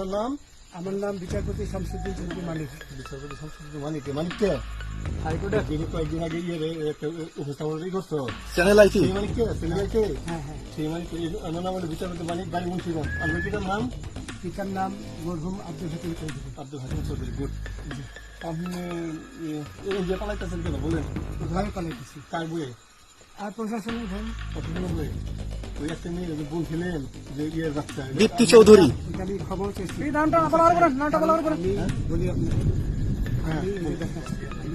আপনার নাম? আমার নাম বিচারপতি শামসুদ্দিন চৌধুরী মালিক। বিচারপতি সংসদ মানিক মানিক কে? হাইকোর্টে? কয়েকদিন আগে ইয়ে রে- একটা উপস্থাপন ই করছ চ্যানেল আইটি সেই মানিক কে? সেই মানিক কে? হ্যাঁ হ্যাঁ। সেই মানিক আমার নাম হলো বিচারপতি মানিক বাড়ি মুন্সিগঞ্জ। আপনার পিতার নাম? পিতার নাম মরহুম আব্দুল হাকিম চৌধুরী। আব্দুল হাকিম চৌধুরী গুড। আপনি এই পালাইতেছেন কেন? বলেন। ঘরে পালাইতেছি। কার বইয়ে? আর প্রশাসনের কতদিন বইয়ে? ওই একটা মেয়ে যে বলছিলেন যে ইয়ের বাচ্চা দীপ্তি চৌধুরী। আমি হ্যাঁ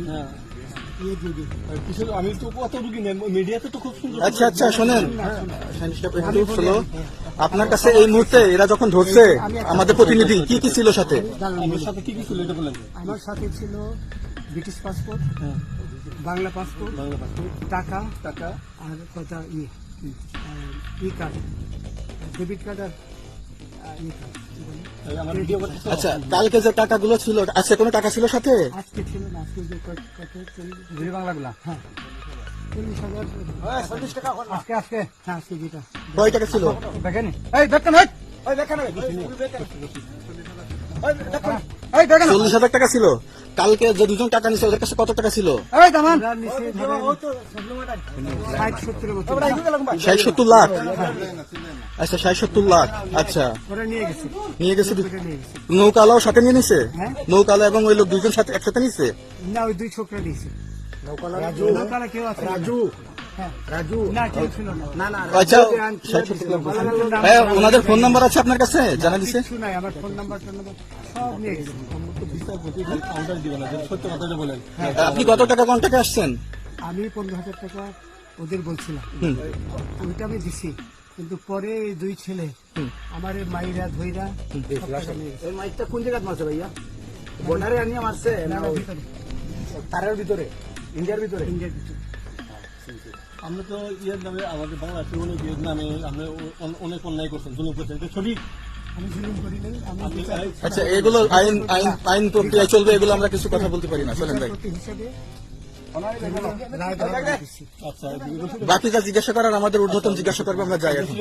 হ্যাঁ। ইয়ে তো কত রুগী মিডিয়াতে তো খুব সুন্দর আচ্ছা আচ্ছা শোনেন। শোনো আপনার কাছে এই মুহূর্তে এরা যখন ধরছে আমাদের প্রতিনিধি কি কি ছিল সাথে? আমার সাথে কি কি ছিল এটা বলেন। আমার সাথে ছিল ব্রিটিশ পাসপোর্ট হ্যাঁ। বাংলা পাসপোর্ট বাংলা পাসপোর্ট টাকা টাকা। আর কটা ইয়ে। ই কার্ড ডেবিট কার্ড আর ই কার্ড আচ্ছা কালকে যে টাকাগুলো ছিল আজকে কোনো টাকা ছিল সাথে? আজকে ছিল না আজকে যে কত কত বাংলাগুলা? হ্যাঁ। চল্লিশ হাজার। চল্লিশ টাকা আজকে আজকে। হ্যাঁ আজকে যেটা। কয় টাকা ছিল? দেখেন। এই দেখেন এই! দেখেন এই দেখেন। চল্লিশ হাজার টাকা ছিল। কালকে যে দুজন টাকা নিছে ওদের কাছে কত টাকা ছিল? ষাট সত্তর লাখ। আচ্ছা ষাট সত্তর লাখ। আচ্ছা। ওরা নিয়ে গেছে। নৌকালাও সাথে নিয়ে নিছে? হ্যাঁ। নৌকালা এবং ওই লোক দুজন সাথে একসাথে নিছে? না ওই দুই ছোকরা রাজু। নৌকালা কেউ আছে? রাজু। হ্যাঁ। আচ্ছা হ্যাঁ ওনাদের ফোন নাম্বার আছে আপনার কাছে? জানা দিছে? আমার ফোন নাম্বার আপনি কত টাকা কন্টাক্টে আসছেন? আমি পনেরো হাজার টাকা ওদের বলছিলাম। ওইটা আমি দিছি। কিন্তু পরে দুই ছেলে আমার এই মাইরা ধইরা। এই মাইকটা কোন জায়গায় মারছে ভাইয়া? বর্ডারে আনিয়ে মারছে তারের ভিতরে? ইন্ডিয়ার ভিতরে? ইন্ডিয়ার ভিতরে। আমরা তো ইয়ের নামে আমাদের বাংলাদেশের অনেক ইয়ের নামে আমরা অনেক অন্যায় করছেন জুলুম করছেন সঠিক? আমি জুলুম করি নাই আমি আপনি বিচার- আচ্ছা এগুলো আইন আইন আইন প্রক্রিয়া চলবে এগুলো আমরা কিছু কথা বলতে পারি না চলেন ভাই। আচ্ছা বাকি যা জিজ্ঞাসা করার আমাদের ঊর্ধ্বতন জিজ্ঞাসা করবে আমরা যাই এখন।